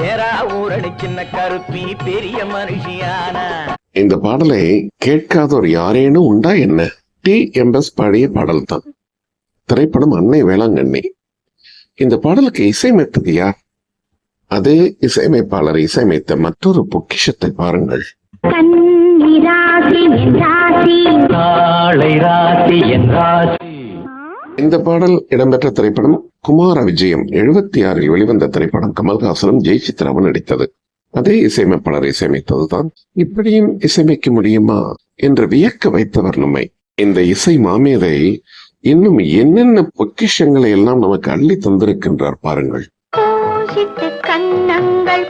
பேரா ஊரணி சின்ன கருப்பி பெரிய மனுஷியானா. இந்த பாடலை கேட்காதோர் யாரேனும் உண்டா என்ன? டி. எம்பஸ் பாடிய பாடல் தான். திரைப்படம் அன்னை வேளாங்கண்ணி. இந்த பாடலுக்கு இசையமைத்தது யார்? அதே இசையமைப்பாளர் இசையமைத்த மற்றொரு பொக்கிஷத்தை பாருங்கள். கன்னி ராசி என் ராசி. நாளை ராசி என் ராசி. இந்த பாடல் இடம்பெற்ற திரைப்படம் குமார விஜயம் எழுபத்தி ஆறில் வெளிவந்த திரைப்படம் கமல்ஹாசனும் ஜெயசித்ராவும் நடித்தது. அதே இசையமைப்பாளர் இசையமைத்ததுதான் இப்படியும் இசையமைக்க முடியுமா என்று வியக்க வைத்தவர் நம்மை. இந்த இசை மாமேதை இன்னும் என்னென்ன பொக்கிஷங்களை எல்லாம் நமக்கு அள்ளி தந்திருக்கின்றார் பாருங்கள்.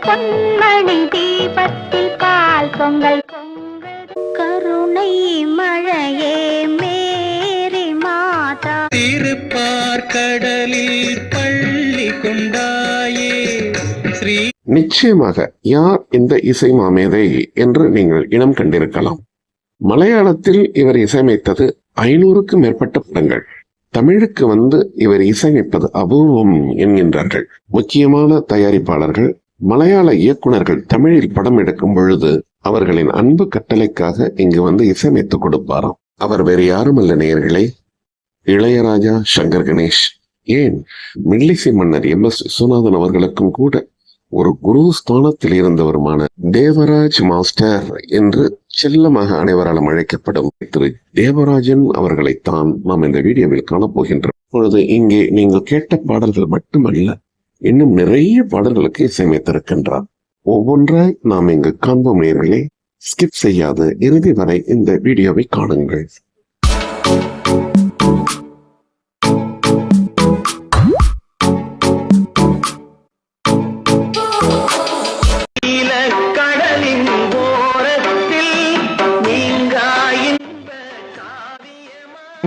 பொன்மணி தீபத்தில் பால் பொங்கல். கருணை மழையே பள்ளி கொண்டாயே. ஸ்ரீ நிச்சயமாக யார் இந்த இசை மாமேதை என்று நீங்கள் இனம் கண்டிருக்கலாம். மலையாளத்தில் இவர் இசையமைத்தது ஐநூறுக்கும் மேற்பட்ட படங்கள். தமிழுக்கு வந்து இவர் இசையமைப்பது அபூர்வம் என்கின்றார்கள். முக்கியமான தயாரிப்பாளர்கள் மலையாள இயக்குனர்கள் தமிழில் படம் எடுக்கும் பொழுது அவர்களின் அன்பு கட்டளைக்காக இங்கு வந்து இசையமைத்து கொடுப்பாராம். அவர் வேறு யாரும் அல்ல நேயர்களே இளையராஜா சங்கர் கணேஷ். ஏன்? மில்லிசை மன்னர் எம். எஸ். விஸ்வநாதன் அவர்களுக்கும் கூட ஒரு குரு ஸ்தானத்தில் இருந்தவருமான தேவராஜ் மாஸ்டர் என்று செல்லமாக அனைவராலும் அழைக்கப்படும் திரு தேவராஜன் அவர்களைத்தான் நாம் இந்த வீடியோவில் காணப்போகின்றோம். இப்பொழுது இங்கே நீங்கள் கேட்ட பாடல்கள் மட்டுமல்ல இன்னும் நிறைய பாடல்களுக்கு இசையமைத்திருக்கின்றார். ஒவ்வொன்றாய் நாம் இங்கு காண்போம் நேர்களே. ஸ்கிப் செய்யாது இறுதி வரை இந்த வீடியோவை காணுங்கள்.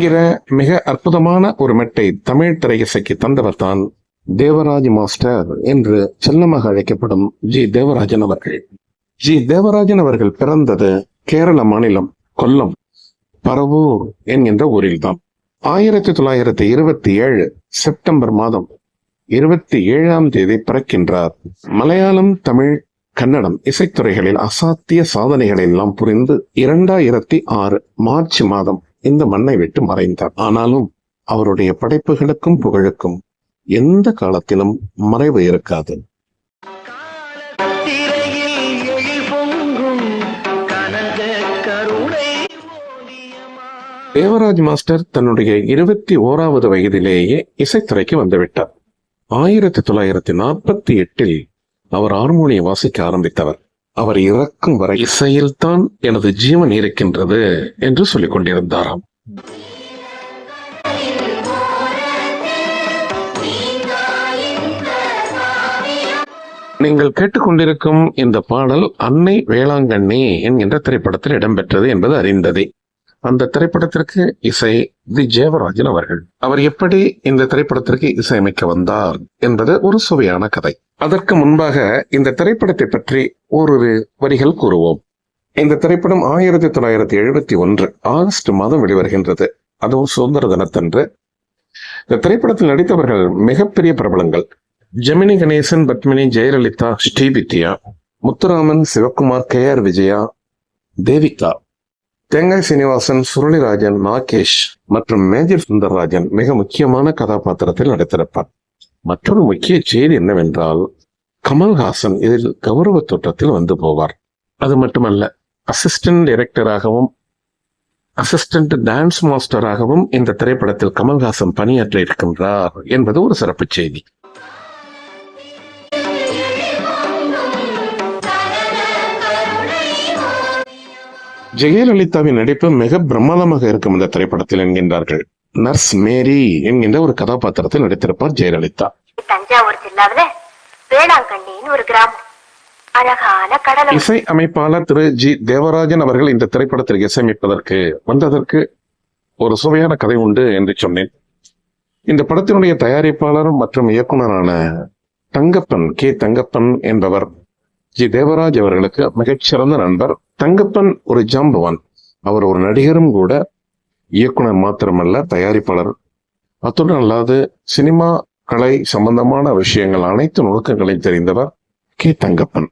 என்கிற மிக அற்புதமான ஒரு மெட்டை தமிழ் திரையிசைக்கு தந்தவர் தான் தேவராஜ் மாஸ்டர் என்று செல்லமாக அழைக்கப்படும் ஜி. தேவராஜன் அவர்கள். ஜி. தேவராஜன் அவர்கள் பிறந்தது கேரள மாநிலம் கொல்லம் பரவூர் என்கின்ற ஊரில்தான். ஆயிரத்தி தொள்ளாயிரத்தி இருபத்தி ஏழு செப்டம்பர் மாதம் இருபத்தி ஏழாம் தேதி பிறக்கின்றார். மலையாளம் தமிழ் கன்னடம் இசைத்துறைகளில் அசாத்திய சாதனைகளை எல்லாம் புரிந்து இரண்டாயிரத்தி ஆறு மார்ச் மாதம் இந்த மண்ணை விட்டு மறைந்தார். ஆனாலும் அவருடைய படைப்புகளுக்கும் புகழுக்கும் எந்த காலத்திலும் மறைவு இருக்காது. தேவராஜ் மாஸ்டர் தன்னுடைய இருபத்தி ஓராவது வயதிலேயே இசைத்துறைக்கு வந்துவிட்டார். ஆயிரத்தி தொள்ளாயிரத்தி நாற்பத்தி எட்டில் அவர் ஹார்மோனியம் வாசிக்க ஆரம்பித்தவர். அவர் இறக்கும் வரை இசையில்தான் எனது ஜீவன் இருக்கின்றது என்று சொல்லிக் கொண்டிருந்தாராம் நீங்கள் கேட்டுக்கொண்டிருக்கும் இந்த பாடல் அன்னை வேளாங்கண்ணி என்கின்ற திரைப்படத்தில் இடம்பெற்றது என்பது அறிந்ததே. அந்த திரைப்படத்திற்கு இசை தி ஜெயவராஜன் அவர்கள். அவர் எப்படி இந்த திரைப்படத்திற்கு இசையமைக்க வந்தார் என்பது ஒரு சுவையான கதை. அதற்கு முன்பாக இந்த திரைப்படத்தை பற்றி ஓரிரு வரிகள் கூறுவோம். இந்த திரைப்படம் ஆயிரத்தி தொள்ளாயிரத்தி எழுபத்தி ஒன்று ஆகஸ்ட் மாதம் வெளிவருகின்றது. அதுவும் சுதந்திர தினத்தன்று. இந்த திரைப்படத்தில் நடித்தவர்கள் மிகப்பெரிய பிரபலங்கள். ஜெமினி கணேசன் பத்மினி ஜெயலலிதா ஸ்ரீவித்யா முத்துராமன் சிவகுமார் கே. ஆர். விஜயா தேவிகா தேங்காய் சீனிவாசன் சுருளிராஜன் நாகேஷ் மற்றும் மேஜர் சுந்தரராஜன் மிக முக்கியமான கதாபாத்திரத்தில் நடித்திருப்பார். மற்றொரு முக்கிய செய்தி என்னவென்றால் கமல்ஹாசன் இதில் கௌரவ தோற்றத்தில் வந்து போவார். அது மட்டுமல்ல அசிஸ்டன்ட் டைரக்டராகவும் அசிஸ்டன்ட் டான்ஸ் மாஸ்டராகவும் இந்த திரைப்படத்தில் கமல்ஹாசன் பணியாற்ற இருக்கின்றார் என்பது ஒரு சிறப்பு செய்தி. ஜெயலலிதாவின் நடிப்பு மிக பிரமாதமாக இருக்கும் இந்த திரைப்படத்தில் என்கின்றார்கள். நர்ஸ் மேரி என்கின்ற ஒரு கதாபாத்திரத்தில் நடித்திருப்பார் ஜெயலலிதா. தஞ்சாவூர் ஜில்லாவில வேளாங்கண்ணின்னு ஒரு கிராமம். இசை அமைப்பாளர் திரு ஜி தேவராஜன் அவர்கள் இந்த திரைப்படத்தில் இசையமைப்பதற்கு வந்ததற்கு ஒரு சுவையான கதை உண்டு என்று சொன்னேன். இந்த படத்தினுடைய தயாரிப்பாளர் மற்றும் இயக்குனரான தங்கப்பன் கே தங்கப்பன் என்பவர் ஜி தேவராஜ் அவர்களுக்கு மிகச்சிறந்த நண்பர். தங்கப்பன் ஒரு ஜாம்பவான். அவர் ஒரு நடிகரும் கூட இயக்குனர் மாத்திரமல்ல தயாரிப்பாளர். அத்துடன் அல்லாது சினிமா கலை சம்பந்தமான விஷயங்கள் அனைத்து நுணுக்கங்களையும் தெரிந்தவர் கே தங்கப்பன்.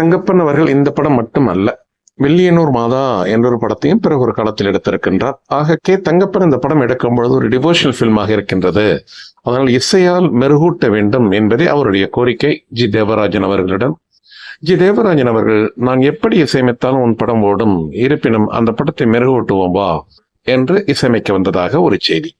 தங்கப்பன் அவர்கள் இந்த படம் மட்டுமல்ல வில்லியனூர் மாதா என்ற ஒரு படத்தையும் பிறகு ஒரு காலத்தில் எடுத்திருக்கின்றார். ஆக கே தங்கப்பன் இந்த படம் எடுக்கும் பொழுது ஒரு டிவோஷனல் ஃபில்மாக இருக்கின்றது. அதனால் இசையால் மெருகூட்ட வேண்டும் என்பதே அவருடைய கோரிக்கை. ஜி தேவராஜன் அவர்களிடம் ஜி தேவராஜன் அவர்கள் நான் எப்படி இசையமைத்தாலும் உன் படம் ஓடும் இருப்பினும் அந்த படத்தை மெருகூட்டுவோம் வா என்று இசையமைக்க வந்ததாக ஒரு செய்தி.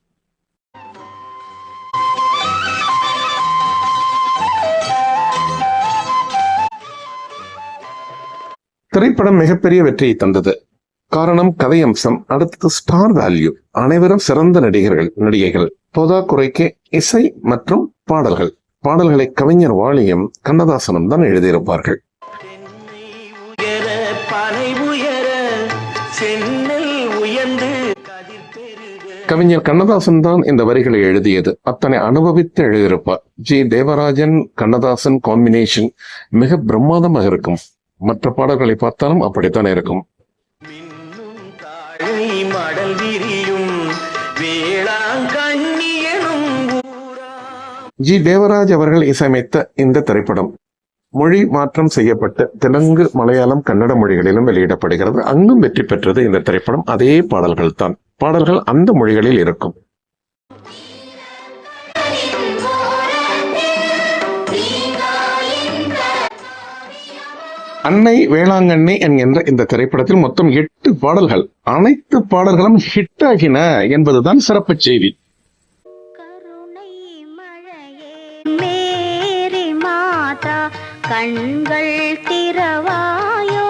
திரைப்படம் மிகப்பெரிய வெற்றியை தந்தது. காரணம் கதை அம்சம் அடுத்தது ஸ்டார் வேல்யூ அனைவரும் சிறந்த நடிகர்கள் நடிகைகள் போதாக்குறைக்கு இசை மற்றும் பாடல்கள். பாடல்களை கவிஞர் வாலியும் கண்ணதாசனும் தான் எழுதியிருப்பார்கள். கவிஞர் கண்ணதாசன் தான் இந்த வரிகளை எழுதியது. அத்தனை அனுபவித்து எழுதியிருப்பார். ஜி. தேவராஜன் கண்ணதாசன் காம்பினேஷன் மிக பிரம்மாதமாக இருக்கும். மற்ற பாடல்களை பார்த்தாலும் அப்படித்தான் இருக்கும். வேளாங்கண்ணியனும் ஜி. தேவராஜ் அவர்கள் இசையமைத்த இந்த திரைப்படம் மொழி மாற்றம் செய்யப்பட்டு தெலுங்கு மலையாளம் கன்னட மொழிகளிலும் வெளியிடப்படுகிறது. அங்கும் வெற்றி பெற்றது இந்த திரைப்படம். அதே பாடல்கள் தான் பாடல்கள் அந்த மொழிகளில் இருக்கும். அன்னை வேளாங்கண்ணி என்கின்ற இந்த திரைப்படத்தில் மொத்தம் எட்டு பாடல்கள். அனைத்து பாடல்களும் ஹிட் ஆகின என்பதுதான் சிறப்பு செய்தி. கண்கள் திறவாயோ?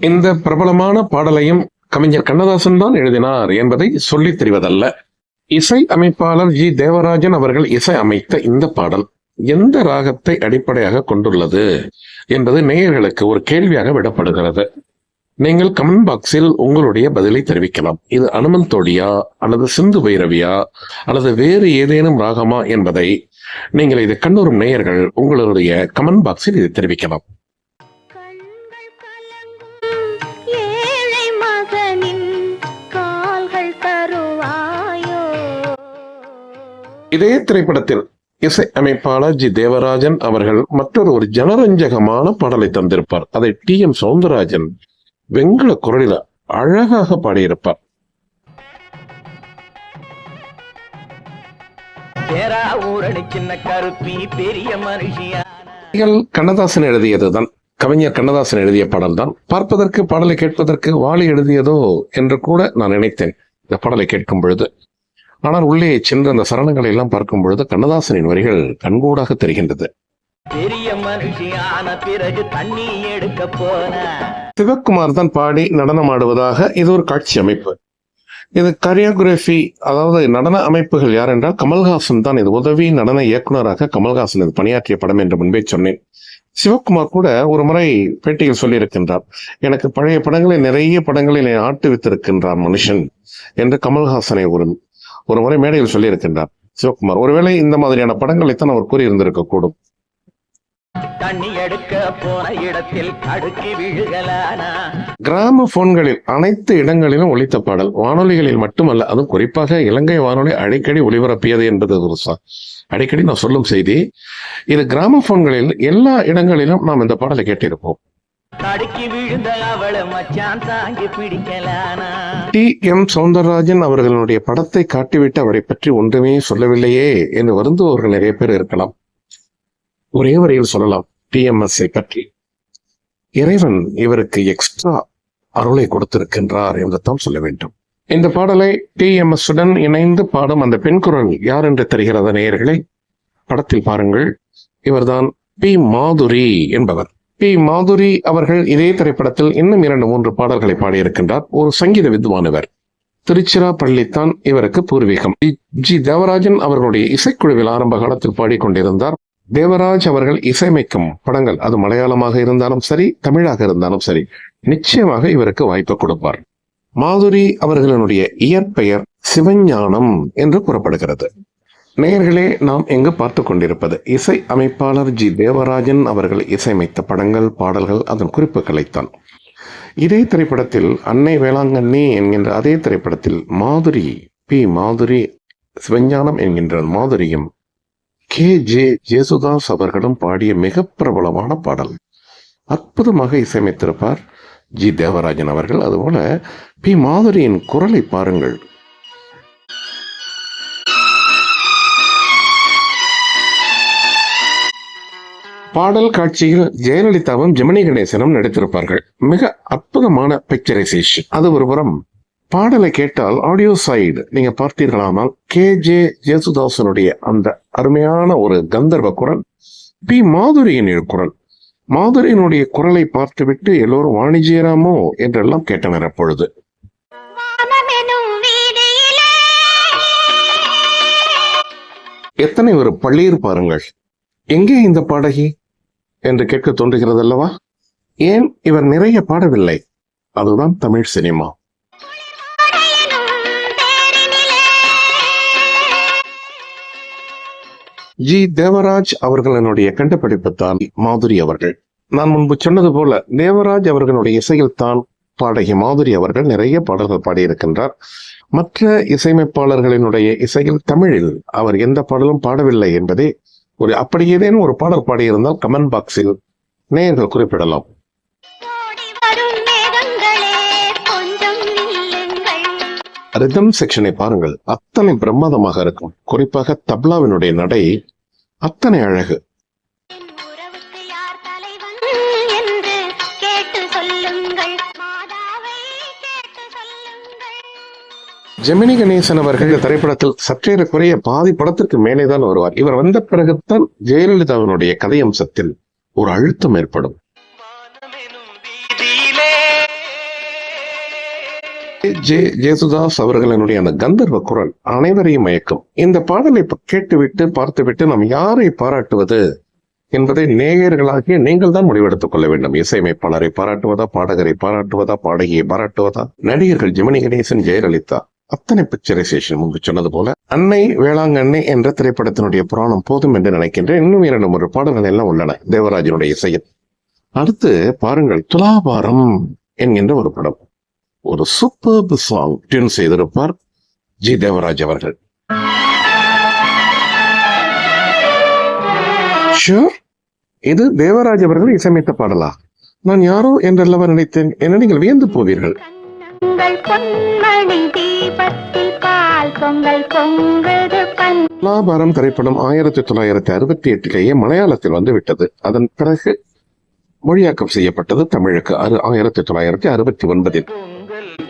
இந்த பிரபலமான பாடலையும் கவிஞர் கண்ணதாசன் தான் எழுதினார் என்பதை சொல்லித் தெரிவதல்ல. இசை அமைப்பாளர் ஜி. தேவராஜன் அவர்கள் இசை அமைத்த இந்த பாடல் எந்த ராகத்தை அடிப்படையாக கொண்டுள்ளது என்பது நேயர்களுக்கு ஒரு கேள்வியாக விடப்படுகிறது. நீங்கள் கமெண்ட் பாக்ஸில் உங்களுடைய பதிலை தெரிவிக்கலாம். இது அனுமந்தோடியா அல்லது சிந்து பைரவியா அல்லது வேறு ஏதேனும் ராகமா என்பதை நீங்கள் இதை கண்ணுறும் நேயர்கள் உங்களுடைய கமெண்ட் பாக்ஸில் இதை தெரிவிக்கலாம் இதே திரைப்படத்தில் இசை அமைப்பாளர் ஜி தேவராஜன் அவர்கள் மற்றொரு ஒரு ஜனரஞ்சகமான பாடலை தந்திருப்பார். அதை டி எம் சவுந்தரராஜன் வெங்கல குரலில் அழகாக பாடியிருப்பார். தேரா ஊரணி சின்ன கருப்பி பெரிய மனுஷியா. பாடல்கள் கண்ணதாசன் எழுதியதுதான். கவிஞர் கண்ணதாசன் எழுதிய பாடல் தான் பார்ப்பதற்கு பாடலை கேட்பதற்கு வாலி எழுதியதோ என்று கூட நான் நினைத்தேன். இந்த பாடலை கேட்கும் பொழுது ஆனால் உள்ளே சென்று அந்த சரணங்களை எல்லாம் பார்க்கும் பொழுது கண்ணதாசனின் வரிகள் கண்கூடாக தெரிகின்றது. பெரிய மனுஷியான பிறகு தண்ணி எடுக்க போன. சிவக்குமார் தான் பாடி நடனம் ஆடுவதாக இது ஒரு காட்சி அமைப்பு. இது கரியோகிராஃபி அதாவது நடன அமைப்புகள் யார் என்றால் கமல்ஹாசன் தான். இது உதவி நடன இயக்குனராக கமல்ஹாசன் இது பணியாற்றிய படம் என்று முன்பே சொன்னேன். சிவகுமார் கூட ஒரு முறை பேட்டியில் சொல்லியிருக்கின்றார் எனக்கு பழைய படங்களை நிறைய படங்களில் ஆட்டுவித்திருக்கின்றார் மனுஷன் என்று கமல்ஹாசனை ஒரு ஒரு முறை மேடையில் சொல்லியிருக்கின்றார் சிவகுமார். ஒருவேளை இந்த மாதிரியான படங்களைத்தான் அவர் கூறியிருந்திருக்க கூடும் தண்ணி எடுக்க போன இடத்தில் அடுக்கி விழுகலானா? கிராம போன்களில் அனைத்து இடங்களிலும் ஒலித்த பாடல் வானொலிகளில் மட்டுமல்ல அதுவும் குறிப்பாக இலங்கை வானொலி அடிக்கடி ஒளிபரப்பியது என்பது ஒரு அடிக்கடி நான் சொல்லும் செய்தி. இது கிராம போன்களில் எல்லா இடங்களிலும் நாம் இந்த பாடலை கேட்டிருப்போம். தடுக்கி விழுந்த அவளை மச்சான் தாங்கி பிடிக்கலானா? டி எம் சவுந்தரராஜன் அவர்களுடைய படத்தை காட்டிவிட்டு அவரை பற்றி ஒன்றுமே சொல்லவில்லையே என்று வருந்துபவர்கள் நிறைய பேர் இருக்கலாம். ஒரே வரியில் சொல்லலாம். டிஎம்எஸ்ஐ பற்றி. இறைவன் இவருக்கு எக்ஸ்ட்ரா அருளை கொடுத்திருக்கின்றார் என்று சொல்ல வேண்டும். இந்த பாடலை டிஎம்எஸ் உடன் இணைந்து பாடும் அந்த பெண் குரல் யார் என்று தெரிகிறத நேயர்களை? படத்தில் பாருங்கள். இவர்தான் பி மாதுரி என்பவர். பி மாதுரி அவர்கள் இதே திரைப்படத்தில் இன்னும் இரண்டு மூன்று பாடல்களை பாடியிருக்கின்றார். ஒரு சங்கீத வித்வானவர். திருச்சிராப்பள்ளித்தான் இவருக்கு பூர்வீகம். ஜி- ஜி தேவராஜன் அவர்களுடைய இசைக்குழுவில் ஆரம்ப காலத்தில் பாடிக்கொண்டிருந்தார். தேவராஜ் அவர்கள் இசையமைக்கும் படங்கள் அது மலையாளமாக இருந்தாலும் சரி தமிழாக இருந்தாலும் சரி நிச்சயமாக இவருக்கு வாய்ப்பு கொடுப்பார். மாதுரி அவர்களினுடைய இயற்பெயர் சிவஞானம் என்று கூறப்படுகிறது. நேயர்களே நாம் எங்கு பார்த்து கொண்டிருப்பது இசை அமைப்பாளர் ஜி தேவராஜன் அவர்கள் இசையமைத்த படங்கள் பாடல்கள் அதன் குறிப்புகளைத்தான். இதே திரைப்படத்தில் அன்னை வேளாங்கண்ணி என்கின்ற அதே திரைப்படத்தில் மாதுரி பி மாதுரி சிவஞானம் என்கின்ற மாதுரியும் கே. ஜே. ஜேசுதாஸ் அவர்களும் பாடிய மிக பிரபலமான பாடல். அற்புதமாக இசையமைத்திருப்பார் ஜி. தேவராஜன் அவர்கள். அதுபோல பி. மாதுரியின் குரலை பாருங்கள். பாடல் காட்சியில் ஜெயலலிதாவும் ஜெமினி கணேசனும் நடித்திருப்பார்கள். மிக அற்புதமான பிக்சரைசேஷன் அது ஒருபுறம் பாடலை கேட்டால் ஆடியோ சைடு நீங்க பார்த்தீர்களானால் கே ஜே ஜேசுதாசனுடைய அந்த அருமையான ஒரு கந்தர்வ குரல் பி மாதுரியின் குரல். மாதுரியினுடைய குரலை பார்த்துவிட்டு எல்லோரும் வாணிஜியராமோ என்றெல்லாம் கேட்டனர் அப்பொழுது. எத்தனை ஒரு பள்ளீர் பாருங்கள். எங்கே இந்த பாடகி? என்று கேட்க தோன்றுகிறது அல்லவா ஏன் இவர் நிறைய பாடவில்லை? அதுதான் தமிழ் சினிமா. ஜி தேவராஜ் அவர்களினுடைய கண்டுபிடிப்பு தான் மாதுரி அவர்கள். நான் முன்பு சொன்னது போல தேவராஜ் அவர்களுடைய இசையில் தான் பாடகி மாதுரி அவர்கள் நிறைய பாடல்கள் பாடியிருக்கின்றார். மற்ற இசையமைப்பாளர்களினுடைய இசையில் தமிழில் அவர் எந்த பாடலும் பாடவில்லை என்பதே ஒரு அப்படி ஏதேனும் ஒரு பாடல் பாடியிருந்தால் கமெண்ட் பாக்ஸில் நேயர்கள் குறிப்பிடலாம். ரிதம் செக்ஷனை பாருங்கள். அத்தனை பிரமாதமாக இருக்கும். குறிப்பாக தப்லாவினுடைய நடை அத்தனை அழகு. ஜெமினி கணேசன் அவர்கள் இந்த திரைப்படத்தில் சற்றேறக்குறைய பாதி படத்திற்கு மேலேதான் வருவார். இவர் வந்த பிறகுதான் ஜெயலலிதாவினுடைய கதையம்சத்தில் ஒரு அழுத்தம் ஏற்படும். ஜே ஜேசுதாஸ் அவர்களினுடைய அந்த கந்தர்வ குரல் அனைவரையும் மயக்கும். இந்த பாடலை கேட்டுவிட்டு பார்த்துவிட்டு நாம் யாரை பாராட்டுவது என்பதை நேயர்களாகிய நீங்கள் தான் முடிவெடுத்துக் கொள்ள வேண்டும். இசையமைப்பாளரை பாராட்டுவதா பாடகரை பாராட்டுவதா பாடகியை பாராட்டுவதா நடிகர்கள் ஜெமினி கணேசன் ஜெயலலிதா அத்தனை பிக்சரைசேஷன் முன்பு சொன்னது போல அன்னை வேளாங்கண்ணை என்ற திரைப்படத்தினுடைய புராணம் போதும் என்று நினைக்கின்றேன். இன்னும் இரண்டு மூன்று பாடல்கள் எல்லாம் உள்ளன. தேவராஜனுடைய இசையில். அடுத்து பாருங்கள் துலாபாரம் என்கின்ற ஒரு படம். ஒரு சூப்பர் சாங் டியூன் செய்திருப்பார் ஜி தேவராஜ் அவர்கள். ஷூர் இது தேவராஜ் அவர்கள் இசையமைத்த பாடலா? நான் யாரோ என்றல்லவா நினைத்தேன். என நீங்கள் வியந்து போவீர்கள்? துலாபாரம் திரைப்படம் ஆயிரத்தி தொள்ளாயிரத்தி அறுபத்தி எட்டிலேயே மலையாளத்தில் வந்து விட்டது அதன் பிறகு மொழியாக்கம் செய்யப்பட்டது தமிழுக்கு. ஆயிரத்தி தொள்ளாயிரத்தி அறுபத்தி ஒன்பதில்.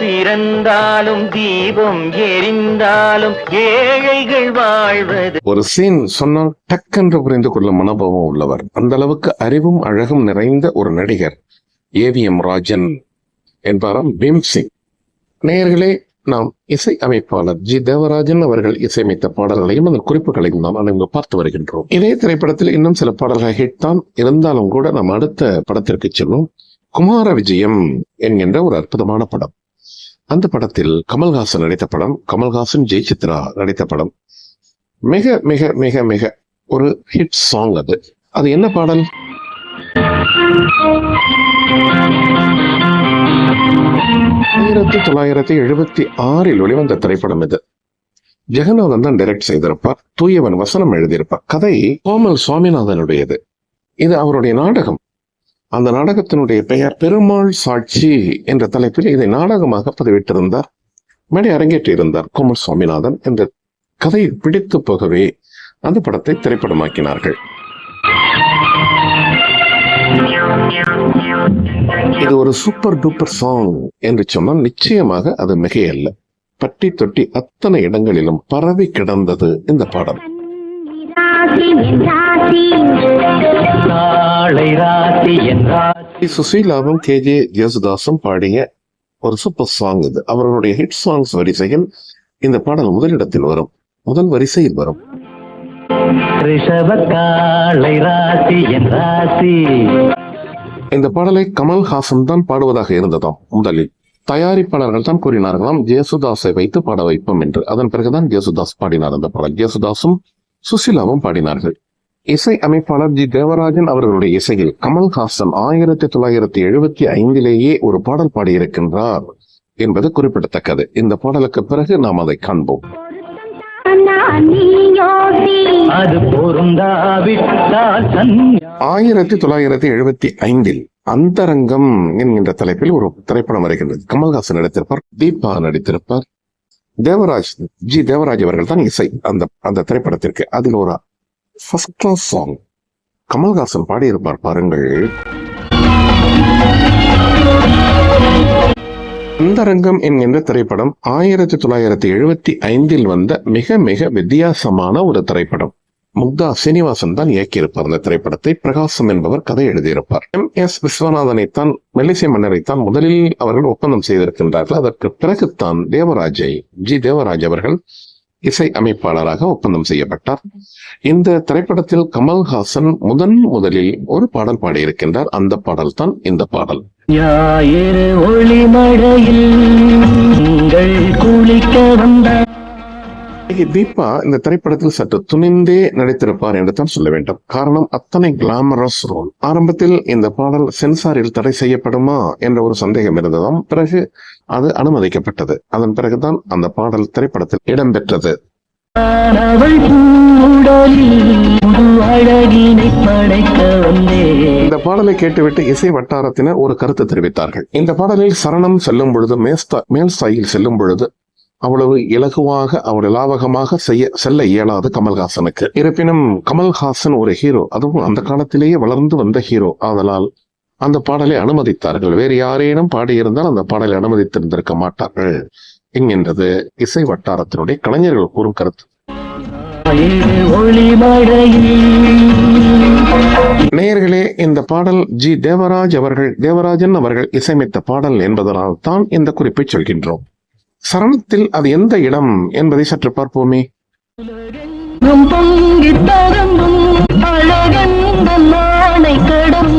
பிறந்தாலும் தீபம் எரிந்தாலும் ஏழைகள் வாழ்வது. ஒரு சீன் சொன்னால் டக்கென்று புரிந்து கொள்ளும் மனோபாவம் உள்ளவர். அந்த அளவுக்கு அறிவும் அழகும் நிறைந்த ஒரு நடிகர் ஏவிஎம் ராஜன் என்பாராம் பீம்சிங். நேயர்களே நாம் இசை அமைப்பாளர் ஜி தேவராஜன் அவர்கள் இசையமைத்த பாடல்களையும் அதன் குறிப்புகளையும் நாம் பார்த்து வருகின்றோம். இதே திரைப்படத்தில் இன்னும் சில பாடல்கள் ஹிட் தான் இருந்தாலும் கூட நாம் அடுத்த படத்திற்கு செல்லும் குமார விஜயம் என்கின்ற ஒரு அற்புதமான படம். அந்த படத்தில் கமல்ஹாசன் நடித்த படம் கமல்ஹாசன் ஜெயசித்ரா நடித்த படம். மிக மிக மிக மிக ஒரு ஹிட் சாங் அது. அது என்ன பாடல்? ஆயிரத்தி தொள்ளாயிரத்தி எழுபத்தி ஆறில் வெளிவந்த திரைப்படம் இது. ஜெகநாதன் தான் டைரக்ட் செய்திருப்பார் தூயவன் வசனம் எழுதியிருப்பார். கதை கோமல் சுவாமிநாதனுடையது. இது அவருடைய நாடகம். அந்த நாடகத்தினுடைய பெயர் பெருமாள் சாட்சி என்ற தலைப்பில் இதை நாடகமாக பதிவிட்டிருந்தார். மேடை அரங்கேற்றியிருந்தார் கோமல் சுவாமிநாதன் என்ற கதை பிடித்து போகவே அந்த படத்தை திரைப்படமாக்கினார்கள். இது ஒரு சூப்பர் டூப்பர் சாங் என்று சொன்னால் நிச்சயமாக அது மிகையல்ல. பட்டி தொட்டி அத்தனை இடங்களிலும் பரவி கிடந்தது இந்த பாடல். சுசீலாவும் கே ஜே ஜேசுதாசும் பாடிய ஒரு சூப்பர் சாங் இது. அவர்களுடைய ஹிட் சாங்ஸ் வரிசையில் இந்த பாடல் முதலிடத்தில் வரும். முதல் வரிசையில் வரும். ரிஷப காளை ராசி என் ராசி. இந்த பாடலை கமல்ஹாசன் தான் பாடுவதாக இருந்ததாம் முதலில். தயாரிப்பாளர்கள் தான் கூறினார்களாம் ஜேசுதாஸை வைத்து பாட வைப்போம் என்று. அதன் பிறகுதான் ஜேசுதாஸ் பாடினார் அந்த பாடல். ஜேசுதாஸும் சுசிலாவும் பாடினார்கள். இசை அமைப்பாளர் ஜி. தேவராஜன் அவர்களுடைய இசையில் கமல்ஹாசன் ஆயிரத்தி தொள்ளாயிரத்தி எழுபத்தி ஐந்திலேயே ஒரு பாடல் பாடியிருக்கின்றார் என்பது குறிப்பிடத்தக்கது. இந்த பாடலுக்கு பிறகு நாம் அதை காண்போம். ஆயிரத்தி தொள்ளாயிரத்தி எழுபத்தி ஐந்தில் அந்தரங்கம் என்கின்ற தலைப்பில் ஒரு திரைப்படம் வருகின்றது. கமல்ஹாசன் நடித்திருப்பார் தீபா நடித்திருப்பார். தேவராஜ் ஜி தேவராஜ் அவர்கள் தான் இசை அந்த அந்த திரைப்படத்திற்கு. அதில் ஒரு ஃபர்ஸ்ட் கிளாஸ் சாங் கமல்ஹாசன் பாடியிருப்பார் பாருங்கள். அந்தரங்கம் என்கின்ற திரைப்படம் ஆயிரத்தி தொள்ளாயிரத்தி எழுபத்தி ஐந்தில் வந்த மிக மிக வித்தியாசமான ஒரு திரைப்படம். முக்தா சீனிவாசன் தான் இயக்கியிருப்பார் அந்த திரைப்படத்தை. பிரகாசம் என்பவர் கதை எழுதியிருப்பார். எம். எஸ். விஸ்வநாதனைத்தான் மெல்லிசை மன்னரைத்தான் முதலில் அவர்கள் ஒப்பந்தம் செய்திருக்கின்றார்கள். அதற்கு பிறகுத்தான் தேவராஜை ஜி. தேவராஜ் அவர்கள் இசை அமைப்பாளராக ஒப்பந்தம் செய்யப்பட்டார். இந்த திரைப்படத்தில் கமல்ஹாசன் முதன் முதலில் ஒரு பாடல் பாடியிருக்கின்றார். அந்த பாடல் தான் இந்த பாடல். ஞாயிறு ஒளிமழையில் குளிக்க வந்தார் தீபா இந்த திரைப்படத்தில் சற்று துணிந்தே நடித்திருப்பார் என்று தான் சொல்ல வேண்டும். காரணம் அத்தனை கிளாமரஸ் ரோல் ஆரம்பத்தில் இந்த பாடல் சென்சாரில் தடை செய்யப்படுமா என்ற ஒரு சந்தேகம் இருந்ததாம். பிறகு அது அனுமதிக்கப்பட்டது. அதன் பிறகுதான் அந்த பாடல் திரைப்படத்தில் இடம்பெற்றது. இந்த பாடலை கேட்டுவிட்டு இசை வட்டாரத்தினர் ஒரு கருத்து தெரிவித்தார்கள். இந்த பாடலில் சரணம் செல்லும் பொழுது மேல் ஸ்தாயில் செல்லும் பொழுது அவ்வளவு இலகுவாக அவ்வளவு லாபகமாக செய்ய செல்ல இயலாது கமல்ஹாசனுக்கு. இருப்பினும் கமல்ஹாசன் ஒரு ஹீரோ அதுவும் அந்த காலத்திலேயே வளர்ந்து வந்த ஹீரோ ஆதலால் அந்த பாடலை அனுமதித்தார்கள். வேறு யாரேனும் பாடியிருந்தால் அந்த பாடலை அனுமதித்திருந்திருக்க மாட்டார்கள் என்கின்றது இசை வட்டாரத்தினுடைய கலைஞர்கள் கூறும் கருத்து. நேயர்களே இந்த பாடல் ஜி. தேவராஜ் அவர்கள் தேவராஜன் அவர்கள் இசையமைத்த பாடல் என்பதனால் தான் இந்த குறிப்பை சொல்கின்றோம். சரணத்தில் அது எந்த இடம் என்பதை சற்று பார்ப்போமே.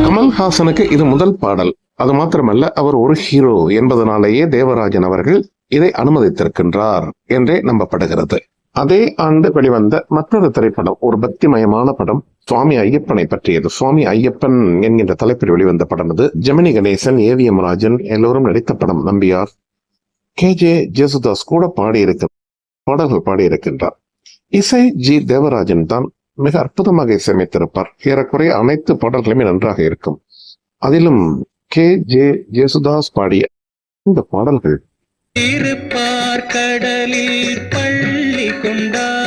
கமல்ஹாசனுக்கு இது முதல் பாடல். அது மாத்திரமல்ல அவர் ஒரு ஹீரோ என்பதனாலேயே தேவராஜன் அவர்கள் இதை அனுமதித்திருக்கின்றார் என்றே நம்பப்படுகிறது. அதே ஆண்டு வெளிவந்த மற்றொரு திரைப்படம் ஒரு பக்திமயமான படம் சுவாமி ஐயப்பனை பற்றியது. சுவாமி ஐயப்பன் என்கின்ற தலைப்பில் வெளிவந்த படம் இது. ஜெமினி கணேசன் ஏவிஎம் ராஜன் எல்லோரும் நடித்த படம் நம்பியார். கே. ஜே. ஜேசுதாஸ் கூட பாடியிருக்க பாடல்கள் பாடியிருக்கின்றார். இசை ஜி. தேவராஜன் தான் மிக அற்புதமாக இசையமைத்திருப்பார். ஏறக்குறைய அனைத்து பாடல்களுமே நன்றாக இருக்கும். அதிலும் கே. ஜே. ஜேசுதாஸ் பாடிய இந்த பாடல்கள் இருப்பார் கடலில் பள்ளி கொண்டார்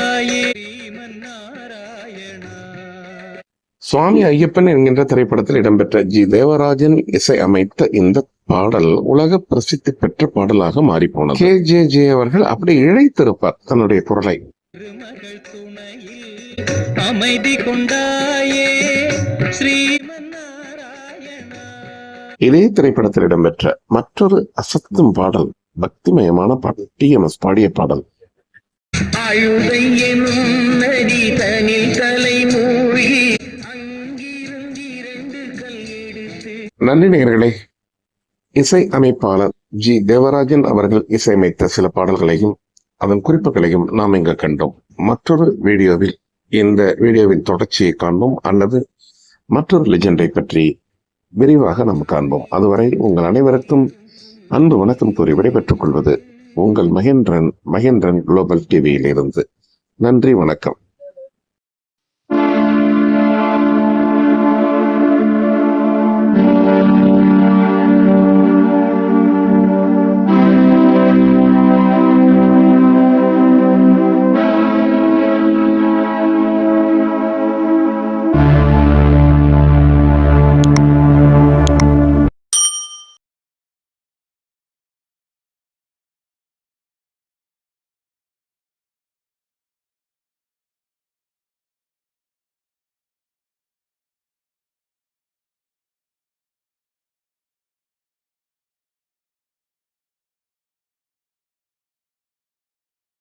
சுவாமி ஐயப்பன் என்கின்ற திரைப்படத்தில் இடம்பெற்ற ஜி. தேவராஜன் இசை அமைத்த இந்த பாடல் உலக பிரசித்தி பெற்ற பாடலாக மாறிப்போனது. கே ஜே ஜே அவர்கள் அப்படி இழைத்திருப்பார் தன்னுடைய குரலை. திருமகள் துணையில் அமைதி கொண்டாயே இதே திரைப்படத்தில் இடம்பெற்ற மற்றொரு அசத்தும் பாடல் பக்திமயமான பாடல் டி. எம். எஸ். பாடிய பாடல். எனும் நன்றி நேர்களே இசை அமைப்பாளர் ஜி. தேவராஜன் அவர்கள் இசையமைத்த சில பாடல்களையும் அதன் குறிப்புகளையும் நாம் இங்கு கண்டோம். மற்றொரு வீடியோவில் இந்த வீடியோவின் தொடர்ச்சியை காண்போம் அல்லது மற்றொரு லெஜெண்டை பற்றி விரிவாக நாம் காண்போம். அதுவரை உங்கள் அனைவருக்கும் அன்பு வணக்கம் கூறி விடைபெற்றுக் கொள்வது உங்கள் மகேந்திரன் மகேந்திரன் குளோபல் டிவியிலிருந்து நன்றி வணக்கம்.